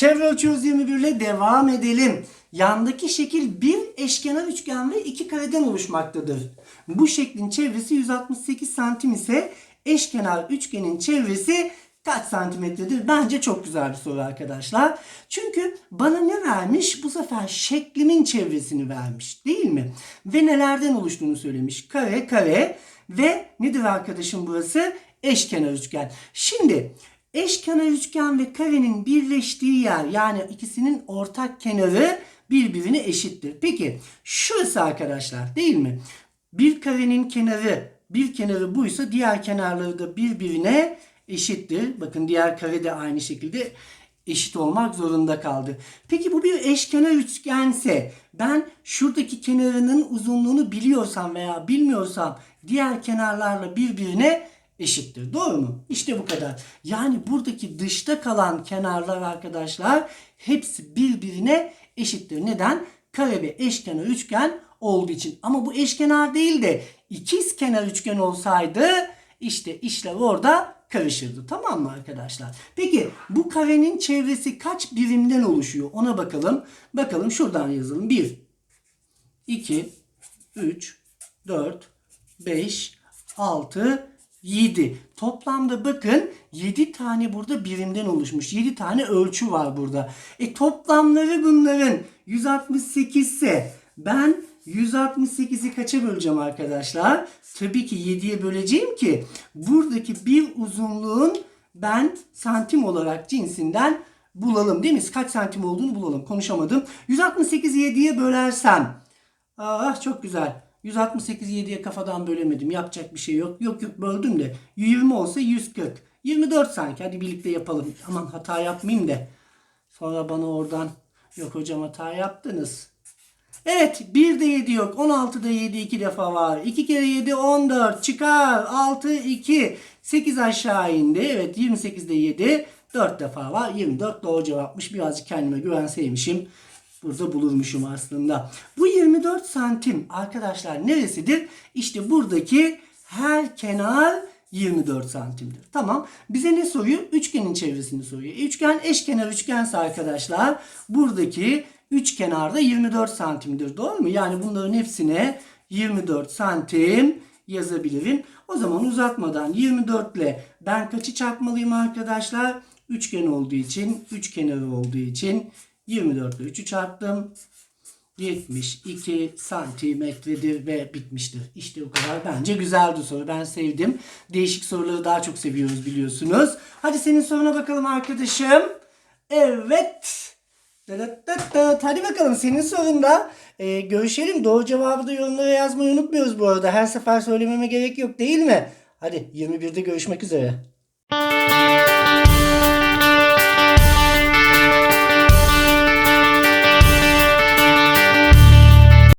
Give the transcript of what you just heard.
Çevre ölçüyoruz 21 ile devam edelim. Yandaki şekil bir eşkenar üçgen ve iki kareden oluşmaktadır. Bu şeklin çevresi 168 santim ise eşkenar üçgenin çevresi kaç santimetredir? Bence çok güzel bir soru arkadaşlar. Çünkü bana ne vermiş? Bu sefer şeklimin çevresini vermiş değil mi? Ve nelerden oluştuğunu söylemiş. Kare, kare ve nedir arkadaşım burası? Eşkenar üçgen. Şimdi eşkenar üçgen ve karenin birleştiği yer yani ikisinin ortak kenarı birbirine eşittir. Peki şurası arkadaşlar değil mi? Bir karenin kenarı bir kenarı buysa diğer kenarları da birbirine eşittir. Bakın diğer kare de aynı şekilde eşit olmak zorunda kaldı. Peki bu bir eşkenar üçgense ben şuradaki kenarının uzunluğunu biliyorsam veya bilmiyorsam diğer kenarlarla birbirine eşittir. Doğru mu? İşte bu kadar. Yani buradaki dışta kalan kenarlar arkadaşlar hepsi birbirine eşittir. Neden? Kare ve eşkenar üçgen olduğu için. Ama bu eşkenar değil de ikiz kenar üçgen olsaydı işte işler orada karışırdı. Tamam mı arkadaşlar? Peki bu karenin çevresi kaç birimden oluşuyor? Ona bakalım. Bakalım şuradan yazalım. 1, 2, 3, 4, 5, 6, 7. Toplamda bakın 7 tane burada birimden oluşmuş. 7 tane ölçü var burada. E toplamları bunların 168 ise ben 168'i kaça böleceğim arkadaşlar? Tabii ki 7'ye böleceğim ki buradaki bir uzunluğun ben santim olarak cinsinden bulalım değil mi? Kaç santim olduğunu bulalım. Konuşamadım. 168'i 7'ye bölersem Ah çok güzel. 168 7'ye kafadan bölemedim. Yapacak bir şey yok. Yok yok böldüm de. 20 olsa 140. 24 sanki. Hadi birlikte yapalım. Aman hata yapmayayım da. Sonra bana oradan yok hocam hata yaptınız. Evet 1 de 7 yok. 16'da 7 iki defa var. 2 kere 7 14 çıkar. 6 2 8 aşağı indi. Evet 28'de 7 4 defa var. 24 doğru cevapmış. Birazcık kendime güvenseymişim. Burada bulurmuşum aslında. Bu 24 santim arkadaşlar neresidir? İşte buradaki her kenar 24 santimdir. Tamam. Bize ne soruyor? Üçgenin çevresini soruyor. Üçgen eşkenar üçgense arkadaşlar buradaki üç kenarda 24 santimdir. Doğru mu? Yani bunların hepsine 24 santim yazabilirim. O zaman uzatmadan 24 ile ben kaçı çarpmalıyım arkadaşlar? Üçgen olduğu için, üç kenarı olduğu için 24 ile 3'ü çarptım. 72 santimetredir ve bitmiştir. İşte bu kadar. Bence güzeldi soru. Ben sevdim. Değişik soruları daha çok seviyoruz biliyorsunuz. Hadi senin soruna bakalım arkadaşım. Evet. Hadi bakalım senin sorunda e, görüşelim. Doğru cevabı da yorumlara yazmayı unutmuyoruz bu arada. Her sefer söylememe gerek yok değil mi? Hadi 21'de görüşmek üzere.